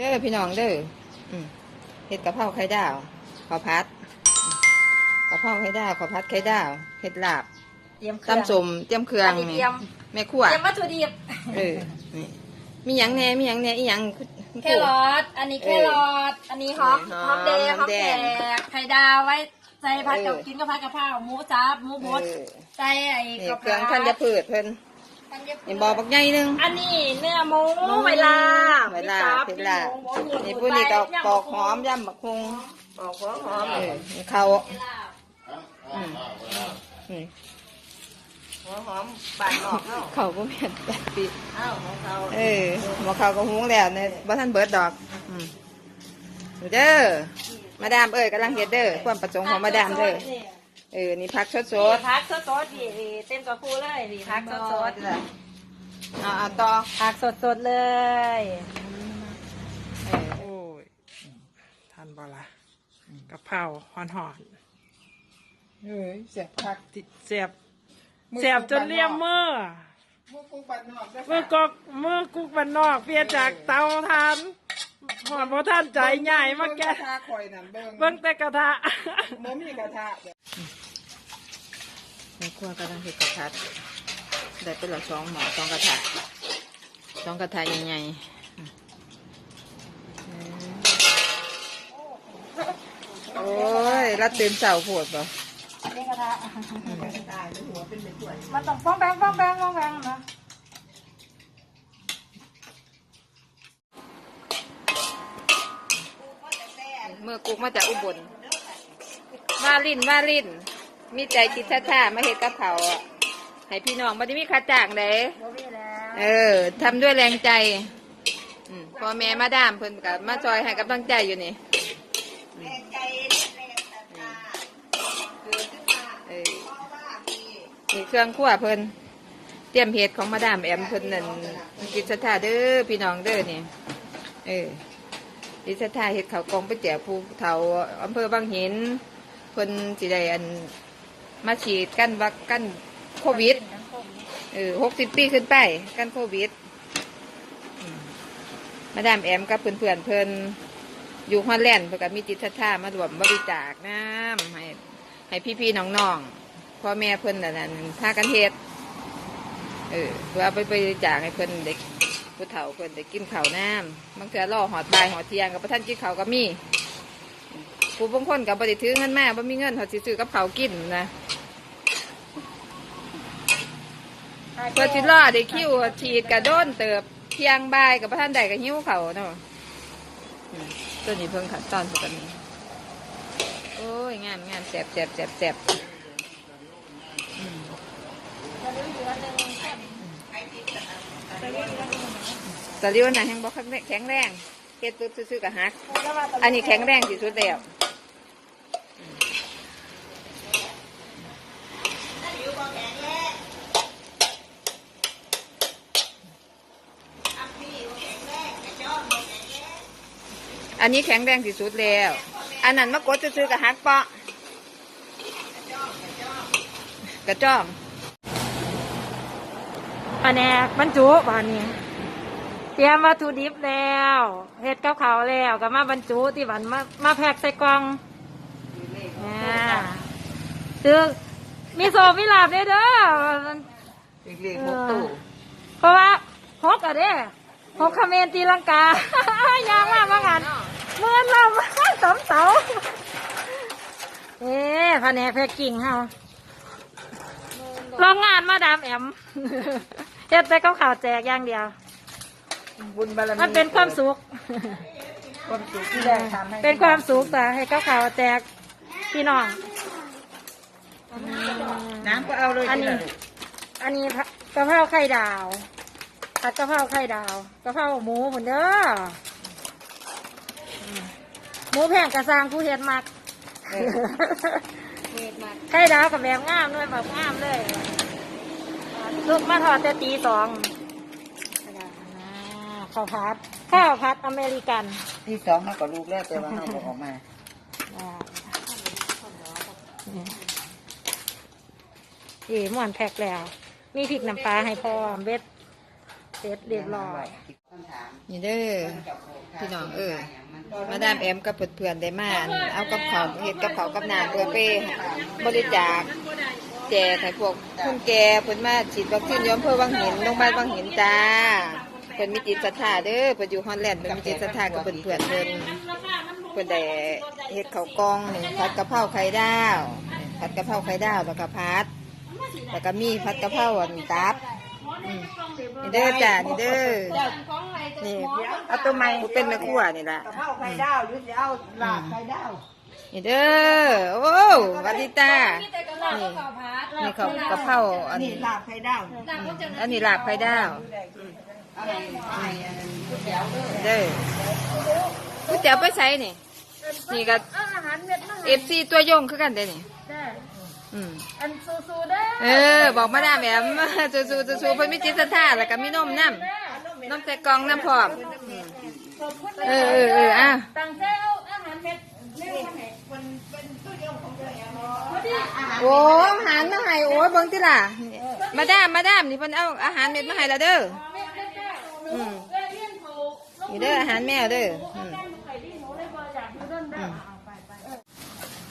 เด้อพี่น้องเด้ออืมเห็ดกะเพราไข่ดาวข้าวผัดอืมกะเพราไข่ดาวข้าวผัดไข่ดาวเห็ดลาบเตรียมเครื่องตำสมเตรียมเครื่องอันนี้นี่เตรียมแม่ครัวเตรียมวัตถุดิบเออนี่มีหยังแหน่มีหยังแหน่อีหยังคุณแคครูรอทอันนี้แครอทอันนี้หอมเออหอมแดงหหออมมแดแดงงไข่ดาวไว้ใส่ผัดกับเออกินกับผัดกับข้าวหมูจับหมูบดเออใส่ไอ้นี่กะเครื่องท่านจะพืชเพิ่นธัญพืช นี่บอกบักใหญ่หนึง อันนี้เนื้อหมูหมูเวลาเวลามีเวลามีหมูหมูนี่หมูผู้นี้ก็ใบปอกหอมย่ำบักฮุงปอกหัวหอมเออนี่เขาอืมนี่หัวหอมบานนอกเนาะเขาก็แม่นแปดปีอ้าวของเขาเออหมอเขาก็หุงแล้วเนี่ยบ่ท่านเบิดดอก อืมเด้อมาดามเอ้ยกำลังเฮ็ดเด้อความประสงค์ของมาดามเด้อ เออ นี่พักสดสดพักสดสดๆนี่นี่เต็มกระพูเลยนี่พักสดสดๆเอาเอาต่อพักสดสดๆเลยเออโอ้ยทานบ่ละกะเพราหอนหอนเฮ้ยเสียพักๆติเสียบเสียบจนเลี่ยมมือมือกูปัดนอกมือกอกมือกุกบันนอกเปลี่ยนจากเตาทานหอนบ่ท่านใจใหญ่มาแกทาข่อยนั่นเบิ่งเบิ่งแต่กระทะบ่มีกระทะ ในครัวกำลังเฮ็ดกระทะได้เป็นละสองหม้อสองกระทะสองกระทะใหญ่ๆอืมโอ้ยรัดเต็มเสาโพดบ่นี่กระทะมันต้องฟ้องแบงฟ้องแบงฟ้องแบงนะเมื่อกุกมาจากอุบลมาลินมาลิน มีใจจิตท่าท่ามาเฮ็ดกับเขาวอะให้พี่น้องบ่ได้มีค่าจ้างเด้บ่มีแล้วเออทำด้วยแรงใจอืมพ่อแม่มาดามเพิ่นกับมาจอยให้กำลังใจอยู่นี่เออนี่เครื่องครัวเพิ่นเตรียมเห็ดของมาดามแอมเพิ่นนั่นกิจสถาเด้อพี่น้องเด้อนี่เออกิจสถาเห็ดเขาวกองไปแจกภูเถาอำเภอบางหินเพิ่นสิได้อัน มาฉีดกันวัคกันโควิดเออหกสิบปีขึ้นไป กันโควิด มาดามแอมกับเพื่อนเพื่อนเพื่อนอยู่ฮอลแลนด์เพื่อกับมีจิตศรัทธามารวมบริจาคน้ำให้ให้พี่ๆน้องๆพ่อแม่เพื่อนนั่นนะพากันเฮ็ดเออเพื่อเอาไปบริจาคให้เพื่อนเด็กผู้เฒ่าเพื่อนได้กินข้าวน้ำบางเทื่อล่อหอดบายหอดเทียงกับพระท่านกินข้าวก็มีผู้บางคนกับบริถือเงินแมาบ่มีเงินหอดซื้อกับข้าวกินนะ เพื่อสิรอได้คิวฉีดกระโดนเติบเที่ยงบ่ายกับพระท่านใดกับหิ้วเขาเนาะอืมตัวนี้เพิ่งขัดตอนปกติโอ้ยงามงามแสบแสบแสบแสบอืมตะลิวน่ะแห้งบอกแข็งแรงเฮ็ดปุ๊บซื้อๆกับฮัก อันนี้แข็งแรงที่สุดแล้ว อันนี้แข็งแรงที่สุดแล้ว อันนั้นมากดซื้อๆกับฮักเปาะกระจ้อมแผนกบรรจุบานนี้ เตรียมวัตถุดิบแล้วเฮ็ดกับเขาวแล้วก็มาบรรจุที่บันมามาแพ็คใส่กล่องเนี่ยซื้อมีโซมีลาบเด้อเด้ออีกเรียกหกตู้เพราะว่าฮกอะเด้ฮกเขมรตีลังกา ยางมากมางาน เมื่อเราสมเสาเอ๊ะแผนกแพ็กกิ่งเฮาโรงงานมาดามแอมเฮ็ดแต่กับข่าวแจกอย่างเดียว บุญบารมีมันเป็นความสุข ความสุขที่ได้ทำให้เป็นความสุขแต่ให้กับข่าวแจกพี่น้อง น้ำก็เอาเลยอันนี้ อันนี้ผัดกะเพราไข่ดาวผัดกะเพราไข่ดาวกะเพราหมูผนเด้ออืม หมูแพงกระซางผู้เฮ็ดมักเออเฮ็ดมากไข่ดาวกับแบบงามด้วยแบบงามเลยลูกมาทอดแต่ตีสองข้าวผัด ข้าวผัดอเมริกันที่สองเขาก็ลูกแล้วแต่ว่าเขาบอกออกมาอ่านี่หมวนแพ็กแล้ว มีพริกน้ำปลาให้พร้อมเบ็ด เสร็จเรียบร้อยนี่เด้อพี่น้องเออมาดามแอมกับเพื่อนๆได้มาเอากับเขาวเฮ็ดกับเขาวกับน้ำเพื่อไปบริจาคแจกให้พวกคนแก่เพิ่นมาฉีดวัคซีนย้อมเพื่อวังหินโรงพยาบาลวังหินจ้าเพิ่นมีจิตศรัทธาเด้อเพิ่นอยู่ฮอลแลนด์เพิ่นมีจิตศรัทธากับเพื่อนเพิ่นเพิ่นได้เฮ็ดข้าวกล้องนี่ผัดกะเพราไข่ดาวผัดกะเพราไข่ดาวแล้วก็ผัดแล้วก็มีผัดกะเพราอันตับ นี่เด้อจ้านี่เด้อนี่เอาตัวใหม่เป็นแม่ครัวนี่ล่ะกะเพราไข่ดาวหรือจะเอาลาบไข่ดาวนี่เด้อโอ้หวัดดีตานี่นี่เขากะเพราอันนี่นี้ลาบไข่ดาวอันนี้ลาบไข่ดาวเด้อก๋วยเตี๋ยวไปใส่นี่นี่ก็เอฟซีตัวยงคือกันเด้อนี่ อืมอันซูซูได้เออ บอกมาดามแอมสู้สู้สู้สู้เพิ่นมีจิตศรัทธาแล้วก็มีนมน้ำนมแต่กล่องน้ำพร้อมเออเออเอออะ ตังเจ้าอาหารเม็ดโอ้อาหารมาให้โอ้ยเบิ่งติล่ะมาดามมาดามนี่เพิ่นเอาอาหารเม็ดมาให้และเด้ออืมนี่เด้ออาหารแมวเด้ออืมอืม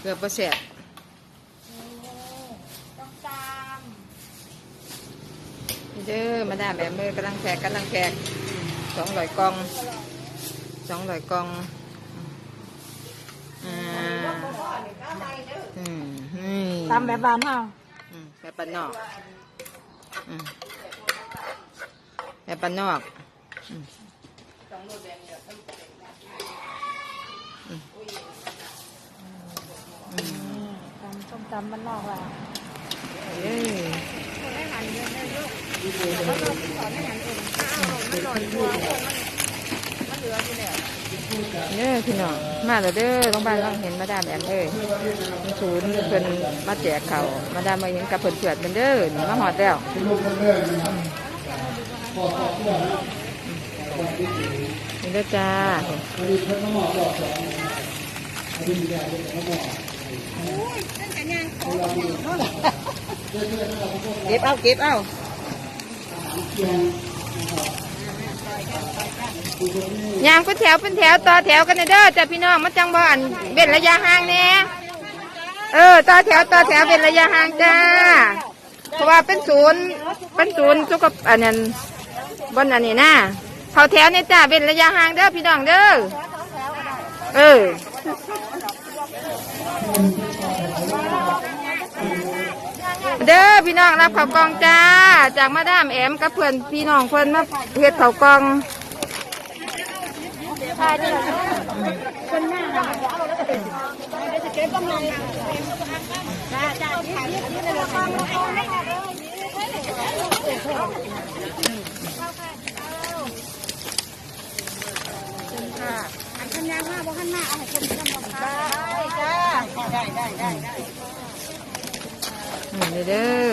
เกือบบ่แซ่บนี่เด้อมาดามแบบมือกำลังแขกกำลังแขกสองร้อยกล่องสองร้อยกล่องอ่าอืมนี่ตามแบบบ้านเฮาอืมแบบปานนอกอืมแบบปานนอกอืมอืมอืมตำส้มตำบ้านนอกล่ะเอ้ ยเด้อพี่น้องมาแล้วเด้อโรงพยาบาลต้องเห็นมาดามแอมเอ้ยศูนย์เพิ่นมาแจกเขามาดามมาเห็นกับเพิ่นเผือดเป็นเด้อนี่มาหอดแล้วนี่เด้อจ้า เก็บเอาเก็บเอายางเป็นแถวเป็นแถวต่อแถวกันเด้อจ้าพี่น้องมาจังบ่อันเว้นระยะห่างแน่เออต่อแถวต่อแถวเป็นระยะห่างจ้า เพราะว่าเป็นศูนย์เป็นศูนย์สุขอันนั้นบนอันนี้นะเขาแถวเนี่ยจ้าเป็นระยะห่างเด้อพี่น้องเด้อเออ เด้อพี่น้องรับข้าวกล่องจ้า จากมาดามแอมกับเพื่อนพี่น้องเพื่อนมาเฮ็ดข้าวกล่องนี่เด้ อ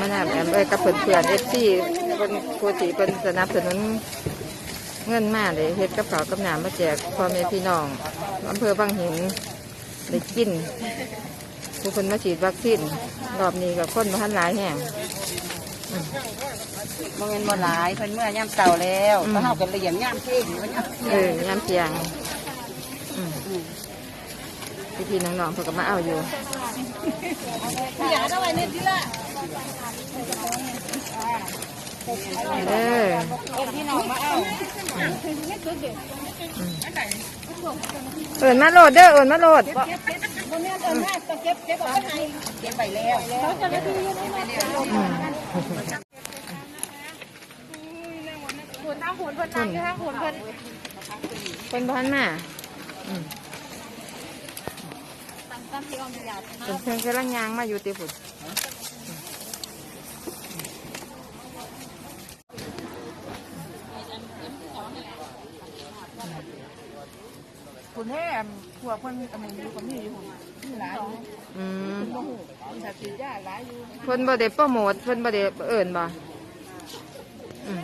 มาดามแอมเอ้ยกับเพื่อนเพื่อนเอฟซีเป็นโคติเป็นสนับสนุนเงินมาเลยเฮ็ดกับข้าวกับน้ำมาแจกพ่อแม่พี่น้องอำเภอบางหินได้กินผู้คนมาฉีดวัคซีนรอบนี้กับคนมาทันหลายแห่งบ่แม่นบ่หลายเพิ่นเมื่อย่ำเต่าแล้วอืมก็เฮากันเลี้ยงย่ำเพ่งว่าย่ำเออยามเที่ยงอืม พี่พี่ๆน้องๆเพิ่นก็มาเอาอยู่อย่าเอาไว้นี่ทีละเด้อพี่น้องมาเอาเอินมาโหลดเด้อเอินมาโหลดบ่แม่นเอิ้นมาต้องเก็บเก็บเอาไว้เก็บไปแล้วอืมหุ่นทางหุ่นเพิ่นนั่งอยู่ทางหุ่นเพิ่นคนบ้านมา อืมเป็นเพื่อนกำลังยางมาอยู่ติฝุ่นคุณแท้พวกเพิ่นอันนี้อยู่กับนี่อยู่นี่หลายอยู่อืมบ่ฮู้มันถ้าสิยาหลายอยู่เพิ่นบ่ได้โปรโมทเพิ่นบ่ได้เอิ้นบ่อืม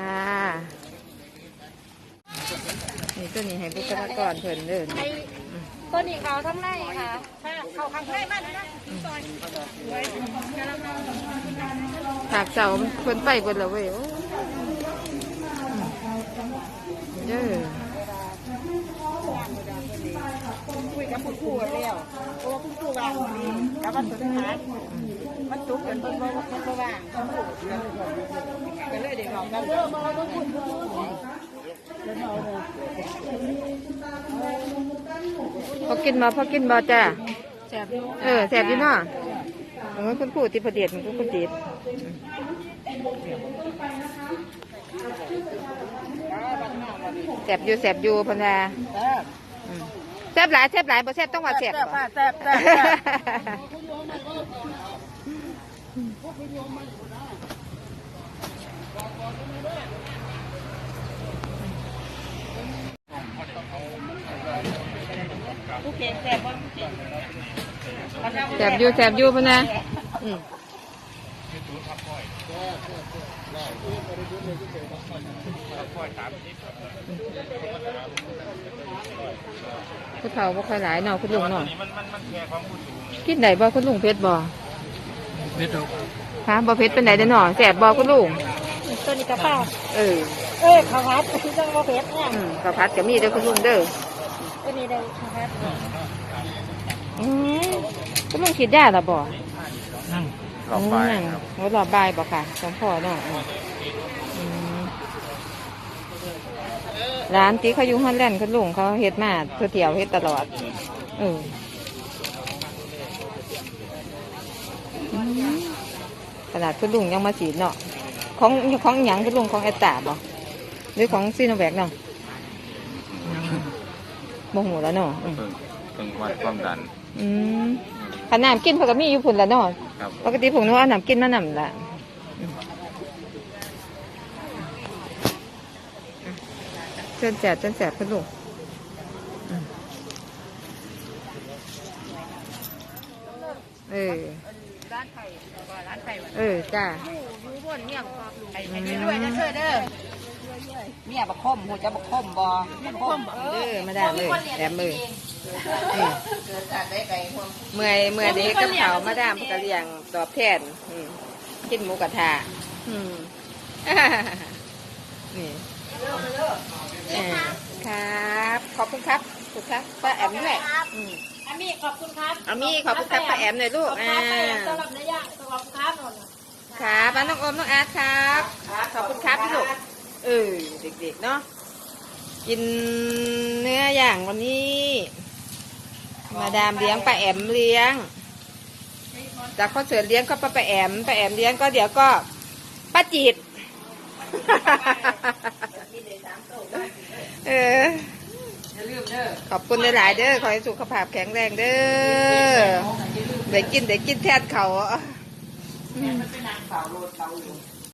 อ่านี่ตัวนี้ให้บุคลากรเพิ่นเด้อนี่ ตัวนี้เขาทั้งในค่ะเขาข้างในมันนะถากเสาเพิ่นไปเบิดแล้วเว้ยโอ้เด้อคุยกับคุณครูแล้วเพราะว่าคุณครูวางดีกับวันสุดท้ายมันจุกกันเพิ่นบ่เพิ่นบ่ว่างก็เลยได้บอกกันเด้อบ่ต้องพูด พอกินบ่พอกินบ่จ้าแซ่บอยู่เออแสบอยู่เนาะโอ้ยคุณครูติประเดียดมันก็คุณติดแสบอยู่แสบอยู่เพันธาแซ่บอืมแสบหลายแสบหลายบ่แสบต้องว่าแสบแซ่บบ่แซ่บ แซ่บแซ่บผู้เก่งแซ่บบ่ผู้เก่งแสบอยู่แสบอยู่เพันธาอืมคุณเฒ่าบ่ค่อยหลายเนาะคุณลุงเนาะกินได้บ่คุณลุงเพชรบ่เพชรคะบ่เพชรเป็นไหนเด้อเนาะแสบบ่คุณลุงตัวนี้กระเป๋าเออเอ้ยข้าวผัดจังบ่เผ็ดเนี่ยอืมข้าวผัดก็มีเด้อคุณลุงเด้อตัวนี้ได้ข้าวผัด อืมคุณลุงคิดได้หรอบ่นั่งหลอบบ่ายครับโอ้หลอบบ่ายบ่ค่ะสองพ่อเนาะอืมอืมร้านที่เขาอยู่ฮอนแลนด์คุณลุงเขาเฮ็ดมาเพื่อเที่ยวเฮ็ดตลอด เอออืมขนาดคุณลุงยังมาฉีดเนาะของของหยังคุณลุงของแอตตาบ่หรือของซีโนแวคเนาะโมโหแล้วเนาะอืม เพิ่งเพิ่งวัดความดัน อืมขนาดกินเขาก็มีอยู่พุ่นละเนาะครับปกติผมนึกว่าน้ำกินมานำละอืมจนแสบจนแสบคุณลุงอืมเออ ร้านไข่ร้านไข่เออจ้า อยู่บนเมี่ยงครอบลุงไข่อืมด้วยนะเธอเด้อเมียบักคมหัวจะบักคมบ่บักคมเอเอออมาได้เลยแอบมือ อืมเกิดจากได้ไก่ห่วงเมื่อยเมื่อยเด็กกับเขาวมาดามกะเลียงตอบแทนอืมกินหมูกระทะอืม นี่เออครับ ขอบคุณครับขอบคุณครับป้าแอมด้วยอืม อามี่ขอบคุณครับอามี่ขอบคุณครับป้าแอมหน่อยลูกขอบคุณอ่าครับสำหรับเนื้อย่างขอบคุณครับนนท์ครับป้าน้องอมน้องอาร์ตครับ ขอบคุณครับพี่ลูก เออเด็กๆเนาะกินเนื้อย่างวันนี้ มาดามเลี้ยงป้าแอมเลี้ยง จากข้อเสือเลี้ยงก็ป้าป้าแอมป้าแอมเลี้ยงก็เดี๋ยวก็ป้าจิตเออขอบคุณหลายๆเด้อขอให้สุขภาพแข็งแรงเด้อได้กินได้กินแทนเขามันเป็นนางสาวโรดเตาอยู่